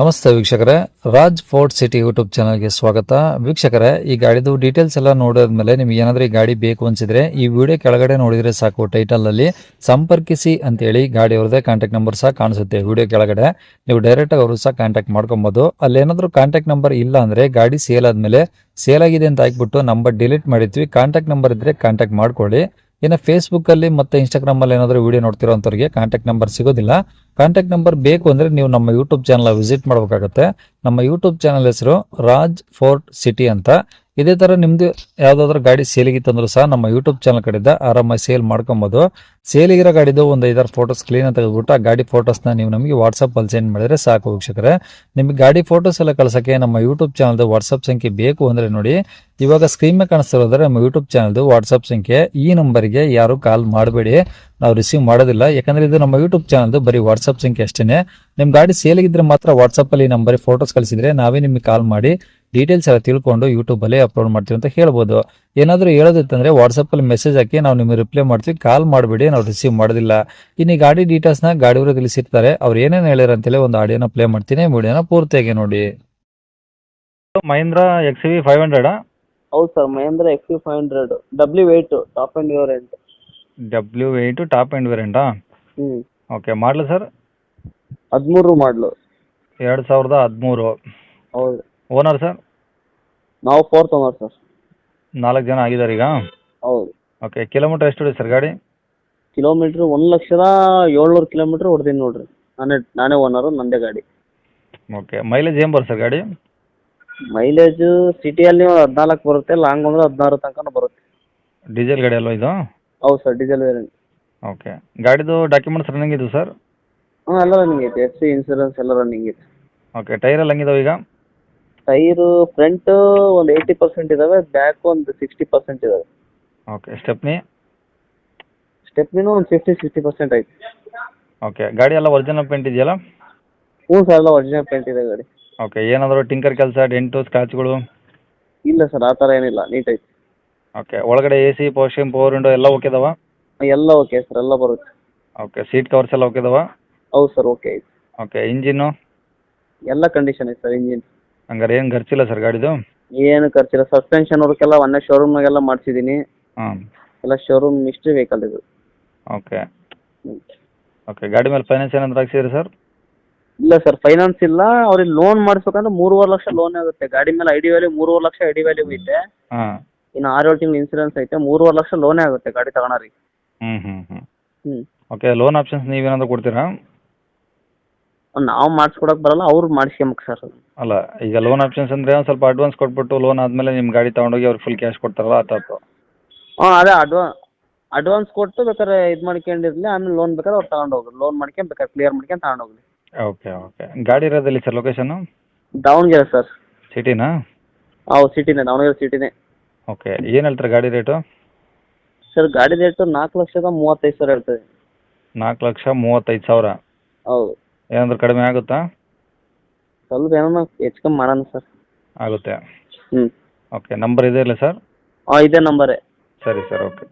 ನಮಸ್ತೆ ವೀಕ್ಷಕರೇ, Raj fort city YouTube ಚಾನಲ್ಗೆ ಸ್ವಾಗತ. ವೀಕ್ಷಕರೇ, ಈ ಗಾಡಿದು ಡೀಟೇಲ್ಸ್ ಎಲ್ಲ ನೋಡಿದ್ಮೇಲೆ ನಿಮ್ಗೆ ಏನಾದರೂ ಈ ಗಾಡಿ ಬೇಕು ಅನಿಸಿದ್ರೆ ಈ ವಿಡಿಯೋ ಕೆಳಗಡೆ ನೋಡಿದರೆ ಸಾಕು ಟೈಟಲ್ ಅಲ್ಲಿ ಸಂಪರ್ಕಿಸಿ ಅಂತೇಳಿ ಗಾಡಿ ಅವ್ರದೇ ಕಾಂಟ್ಯಾಕ್ಟ್ ನಂಬರ್ ಸಹ ಕಾಣಿಸುತ್ತೆ ವಿಡಿಯೋ ಕೆಳಗಡೆ. ನೀವು ಡೈರೆಕ್ಟ್ ಆಗಿ ಅವರು ಸಹ ಕಾಂಟ್ಯಾಕ್ಟ್ ಮಾಡ್ಕೊಬೋದು. ಅಲ್ಲೇನಾದರೂ ಕಾಂಟ್ಯಾಕ್ಟ್ ನಂಬರ್ ಇಲ್ಲ ಅಂದ್ರೆ ಗಾಡಿ ಸೇಲ್ ಆದಮೇಲೆ ಸೇಲ್ ಆಗಿದೆ ಅಂತ ಹಾಕ್ಬಿಟ್ಟು ನಂಬರ್ ಡಿಲೀಟ್ ಮಾಡಿದ್ವಿ. ಕಾಂಟ್ಯಾಕ್ಟ್ ನಂಬರ್ ಇದ್ರೆ ಕಾಂಟ್ಯಾಕ್ಟ್ ಮಾಡ್ಕೊಳ್ಳಿ. ಇನ್ನು ಫೇಸ್ಬುಕ್ಕಲ್ಲಿ ಮತ್ತೆ ಇನ್ಸ್ಟಾಗ್ರಾಮ್ ಅಲ್ಲಿ ಏನಾದರೂ ವಿಡಿಯೋ ನೋಡ್ತಿರೋಂಥವ್ರಿಗೆ ಕಾಂಟ್ಯಾಕ್ಟ್ ನಂಬರ್ ಸಿಗೋದಿಲ್ಲ. ಕಾಂಟ್ಯಾಕ್ಟ್ ನಂಬರ್ ಬೇಕು ಅಂದರೆ ನೀವು ನಮ್ಮ ಯೂಟ್ಯೂಬ್ ಚಾನಲ್ ವಿಸಿಟ್ ಮಾಡಬೇಕಾಗತ್ತೆ. ನಮ್ಮ ಯೂಟ್ಯೂಬ್ ಚಾನಲ್ ಹೆಸರು ರಾಜ್ ಫೋರ್ಟ್ ಸಿಟಿ ಅಂತ. ಇದೇ ತರ ನಿಮ್ಮದು ಯಾವುದಾದ್ರೂ ಗಾಡಿ ಸೇಲಿಗಿತ್ತಂದ್ರೂ ಸಹ ನಮ್ಮ ಯೂಟ್ಯೂಬ್ ಚಾನಲ್ ಕಡೆಯಿಂದ ಆರಾಮಾಗಿ ಸೇಲ್ ಮಾಡ್ಕೊಬೋದು. ಸೇಲಿಗಿರೋ ಗಾಡಿದು ಒಂದು ಐದಾರು ಫೋಟೋಸ್ ಕ್ಲೀನ್ ತೆಗೆದುಬಿಟ್ಟು ಆ ಗಾಡಿ ಫೋಟೋಸ್ನ ನೀವು ನಮಗೆ ವಾಟ್ಸಪ್ಪಲ್ಲಿ ಸೆಂಡ್ ಮಾಡಿದರೆ ಸಾಕು ವೀಕ್ಷಕರೇ. ನಿಮಗೆ ಗಾಡಿ ಫೋಟೋಸ್ ಎಲ್ಲ ಕಳ್ಸೋಕ್ಕೆ ನಮ್ಮ ಯೂಟ್ಯೂಬ್ ಚಾನಲ್ದು ವಾಟ್ಸಪ್ ಸಂಖ್ಯೆ ಬೇಕು ಅಂದರೆ ನೋಡಿ, ಇವಾಗ ಸ್ಕ್ರೀನ್ ಮೇಲೆ ಕಾಣಿಸ್ತಿರೋದ್ರೆ ನಮ್ಮ ಯೂಟ್ಯೂಬ್ ಚಾನಲ್ದು ವಾಟ್ಸಪ್ ಸಂಖ್ಯೆ ಈ ನಂಬರಿಗೆ ಯಾರು ಕಾಲ್ ಮಾಡಬೇಡಿ. ನಾವು ರಿಸೀವ್ ಮಾಡೋದಿಲ್ಲ. ಯಾಕಂದ್ರೆ ಇದು ನಮ್ಮ ಯೂಟ್ಯೂಬ್ ಚಾನಲ್ ಬರೀ ವಾಟ್ಸಪ್ ಸಂಖ್ಯೆ ಅಷ್ಟೇ ನಿಮ್ ಗಾಡಿ ಸೇಲಿಗಿದ್ರೆ ಮಾತ್ರ ವಾಟ್ಸಪ್ ಅಲ್ಲಿ ಬರೀ ಫೋಟೋಸ್ ಕಳಿಸಿದ್ರೆ ನಾವೇ ನಿಮಗೆ ಕಾಲ್ ಮಾಡಿ ಡೀಟೇಲ್ಸ್ ಎಲ್ಲ ತಿಳ್ಕೊಂಡು ಯೂಟ್ಯೂಬ್ ಅಲ್ಲಿ ಅಪ್ಲೋಡ್ ಮಾಡ್ತೀವಿ ಅಂತ ಹೇಳ್ಬೋದು. ಏನಾದರೂ ಹೇಳೋದಿತ್ತಂದ್ರೆ ವಾಟ್ಸಪ್ ಅಲ್ಲಿ ಮೆಸೇಜ್ ಹಾಕಿ ನಾವು ನಿಮಗೆ ರಿಪ್ಲೈ ಮಾಡ್ತೀವಿ. ಕಾಲ್ ಮಾಡಬೇಡಿ ನಾವು ರಿಸೀವ್ ಮಾಡೋದಿಲ್ಲ. ಇನ್ನು ಈ ಗಾಡಿ ಡೀಟೇಲ್ಸ್ನ ಗಾಡಿಯವರು ತಿಳಿಸಿರ್ತಾರೆ. ಅವ್ರು ಏನೇನು ಹೇಳಿರ ಅಂತೇಳಿ ಒಂದು ಆಡಿಯೋನ ಪ್ಲೇ ಮಾಡ್ತೀನಿ. ವಿಡಿಯೋನ ಪೂರ್ತಿಯಾಗಿ ನೋಡಿ. Mahindra X V five hundred ಹೌದು sir Mahindra X V five hundred W eight top end variant W eight top end ವೇರಿಯಂಟಾ ಹ್ಞೂ ಓಕೆ ಮಾಡಲು ಸರ್ ಹದಿಮೂರು ಮಾಡಲು ಎರಡು ಸಾವಿರದ ಹದಿಮೂರು. ಹೌದು. ಓನರ್ ಸರ್ ನಾವು ಫೋರ್ತ್ ಓನರ್ ಸರ್ ನಾಲ್ಕು ಜನ ಆಗಿದ್ದಾರೆ ಈಗ? ಹೌದು. ಓಕೆ ಕಿಲೋಮೀಟರ್ ಎಷ್ಟು ಸರ್ ಗಾಡಿ? ಕಿಲೋಮೀಟ್ರ್ ಒಂದು ಲಕ್ಷದ ಏಳ್ನೂರು ಕಿಲೋಮೀಟ್ರ್ ಹೊಡ್ದೀನಿ ನೋಡ್ರಿ. ನಾನೇ ನಾನೇ ಓನರು ನಂದೇ ಗಾಡಿ. ಓಕೆ ಮೈಲೇಜ್ ಏನು ಬರುತ್ತೆ ಸರ್ ಗಾಡಿ? ಮೈಲೇಜು ಸಿಟಿಯಲ್ಲಿ ಹದಿನಾಲ್ಕು ಬರುತ್ತೆ ಲಾಂಗ್ ಅಂದರೆ ಹದಿನಾರು ತನಕ ಬರುತ್ತೆ. ಡೀಸೆಲ್ ಗಾಡಿ ಅಲ್ವಾ ಇದು? ಹೌದು ಸರ್ ಡೀಸೆಲ್ ವೇರಿಯಂಟ್ ಓಕೆ ಗಾಡಿದು ಡಾಕ್ಯುಮೆಂಟ್ಸ್ ರನ್ನಿಂಗ್ ಇದು ಸರ್ ಹಾಂ ಎಲ್ಲ ರನ್ನಿಂಗ್ ಐತೆ. ಎಫ್ ಸಿ ಇನ್ಸೂರೆನ್ಸ್ ಎಲ್ಲ ರನ್ನಿಂಗ್ ಐತೆ. ಓಕೆ ಟೈರ್ ಎಲ್ಲ ಹಂಗಿದಾವೆ ಈಗ? ಟೈರ್ ಫ್ರಂಟ್ ಒಂದು ಏಯ್ಟಿ ಪರ್ಸೆಂಟ್ ಇದಾವೆ ಬ್ಯಾಕ್ ಒಂದು ಸಿಕ್ಸ್ಟಿ ಪರ್ಸೆಂಟ್ ಇದ್ದಾವೆ ಓಕೆ ಸ್ಟೆಪ್ನಿ ಸ್ಟೆಪ್ನಿನೂ ಒಂದು ಫಿಫ್ಟಿ ಸಿಕ್ಸ್ಟಿ ಪರ್ಸೆಂಟ್ ಐತೆ. ಓಕೆ ಗಾಡಿ ಎಲ್ಲ ಒರಿಜಿನಲ್ ಪೇಂಟ್ ಇದೆಯಲ್ಲ? ಹ್ಞೂ ಸರ್ ಎಲ್ಲ ಒರಿಜಿನಲ್ ಪೇಂಟ್ ಇದೆ ಗಾಡಿ. ಓಕೆ ಏನಾದರೂ ಟಿಂಕರ್ ಕೆಲಸ ಡೆಂಟು ಸ್ಕ್ರಾಚ್ಗಳು ಇಲ್ಲ ಸರ್ ಆ ಥರ ಏನಿಲ್ಲ ನೀಟ್ ಐತೆ. ಓಕೆ ಒಳಗಡೆ ಎ ಸಿ ಪೋಸ್ಟಿಂಗ್ ಪವರ್ ವಿಂಡೋ ಎಲ್ಲ ಓಕೆ ಇದಾವ? ಎಲ್ಲ ಓಕೆ ಸರ್ ಎಲ್ಲ ಬರುತ್ತೆ. ಓಕೆ ಸೀಟ್ ಕವರ್ಸ್ ಎಲ್ಲ ಓಕೆ ಇದಾವ? ಹೌದು ಸರ್ ಓಕೆ ಐತೆ. ಓಕೆ ಇಂಜಿನ್ನು ಎಲ್ಲ ಕಂಡೀಷನ್ ಐತೆ ಸರ್ ಇಂಜಿನ್ ಹಂಗಾರೆ ಏನು ಖರ್ಚಿಲ್ಲ ಸರ್ ಗಾಡಿದು? ಏನು ಖರ್ಚಿಲ್ಲ ಸಸ್ಪೆನ್ಷನ್ ವರ್ಕೆಲ್ಲ ಒಂದೇ ಶೋರೂಮ್ನಾಗೆಲ್ಲ ಮಾಡಿಸಿದ್ದೀನಿ. ಹಾಂ. ಎಲ್ಲ ಶೋರೂಮ್ ಇಷ್ಟೇ ವೆಹಿಕಲ್ ಇದು. ಓಕೆ ಓಕೆ ಗಾಡಿ ಮೇಲೆ ಫೈನಾನ್ಸ್ ಏನಾದ್ರು ಹಾಕ್ಸಿದ್ರಿ ಸರ್ ಇಲ್ಲ ಸರ್ ಫೈನಾನ್ಸ್ ಇಲ್ಲ. ಅವ್ರಿಗೆ ಲೋನ್ ಮಾಡಿಸ್ಬೇಕಂದ್ರೆ ಮೂರುವರೆ ಲಕ್ಷ ಲೋನ್ ಆಗುತ್ತೆ. ಗಾಡಿ ಮೇಲೆ ಐಡಿ ವ್ಯಾಲ್ಯೂ ಮೂರುವರೆ ಲಕ್ಷ ಐಡಿ ವ್ಯಾಲ್ಯೂ ಇದೆ ಹಾಂ. ಇನ್ನು ಆರು ಏಳು ತಿಂಗಳು ಇನ್ಸೂರೆನ್ಸ್ ಐತೆ ಮೂರುವರೆ ಲಕ್ಷ ಲೋನೇ ಆಗುತ್ತೆ ಗಾಡಿ ತಗೋಣರಿ ಹ್ಮ್ ಹ್ಮ್ ಹ್ಮ್. ಓಕೆ ಲೋನ್ ಆಪ್ಷನ್ಸ್ ನೀವೇನಾದ್ರು ಕೊಡ್ತೀರಾ? ನಾವು ಮಾಡಿಸ್ಕೊಡಕ್ಕೆ ಬರಲ್ಲ ಅವ್ರು ಮಾಡಿಸ್ಕೊಂಬೇಕು ಸರ್ ಅಲ್ಲ ಈಗ ಲೋನ್ ಆಪ್ಷನ್ಸ್ ಅಂದ್ರೆ ಒಂದ್ ಸ್ವಲ್ಪ ಅಡ್ವಾನ್ಸ್ ಕೊಟ್ಬಿಟ್ಟು ಲೋನ್ ಆದ್ಮೇಲೆ ನಿಮ್ಮ ಗಾಡಿ ತೊಗೊಂಡೋಗಿ ಅವ್ರಿಗೆ ಫುಲ್ ಕ್ಯಾಶ್ ಕೊಡ್ತಾರಲ್ಲ ಆ ಥರದ್ದು. ಹಾಂ ಅದೇ ಅಡ್ವಾ ಅಡ್ವಾನ್ಸ್ ಕೊಟ್ಟು ಬೇಕಾದ್ರೆ ಇದು ಮಾಡ್ಕೊಂಡಿರಲಿ ಆಮೇಲೆ ಲೋನ್ ಬೇಕಾದ್ರೆ ಅವ್ರು ತಗೊಂಡು ಹೋಗ್ರಿ ಲೋನ್ ಮಾಡ್ಕೊಂಡು ಬೇಕಾದ್ರೆ ಕ್ಲಿಯರ್ ಮಾಡ್ಕೊಂಡು ತಗೊಂಡು ಹೋಗಲಿ. ಓಕೆ ಓಕೆ ಗಾಡಿ ಇರೋದಲ್ಲಿ ಸರ್ ಲೊಕೇಶನ್ ದಾವಣಗೆರೆ ಸರ್ ಸಿಟಿನಾ ಹೌದು ಸಿಟಿನೇ ದಾವಣಗೆರೆ ಸಿಟಿನೇ ಓಕೆ ಏನು ಹೇಳ್ತಾರೆ ಗಾಡಿ ರೇಟು? ಸರ್ ಗಾಡಿ ರೇಟು ನಾಲ್ಕು ಲಕ್ಷದ ಮೂವತ್ತೈದು ಸಾವಿರ ಹೇಳ್ತದೆ ನಾಲ್ಕು ಲಕ್ಷ ಮೂವತ್ತೈದು ಸಾವಿರ? ಹೌದು. ಏನಾದರೂ ಕಡಿಮೆ ಆಗುತ್ತಾ? ಸ್ವಲ್ಪ ಏನೋ ಹೆಚ್ಚು ಕಮ್ಮಿ ಮಾಡೋಣ ಸರ್. ಆಗುತ್ತೆ. ಹ್ಞೂ ಓಕೆ ನಂಬರ್ ಇದೆ ಅಲ್ಲ ಸರ್? ಹಾಂ ಇದೆ ನಂಬರೇ. ಸರಿ ಸರ್ ಓಕೆ.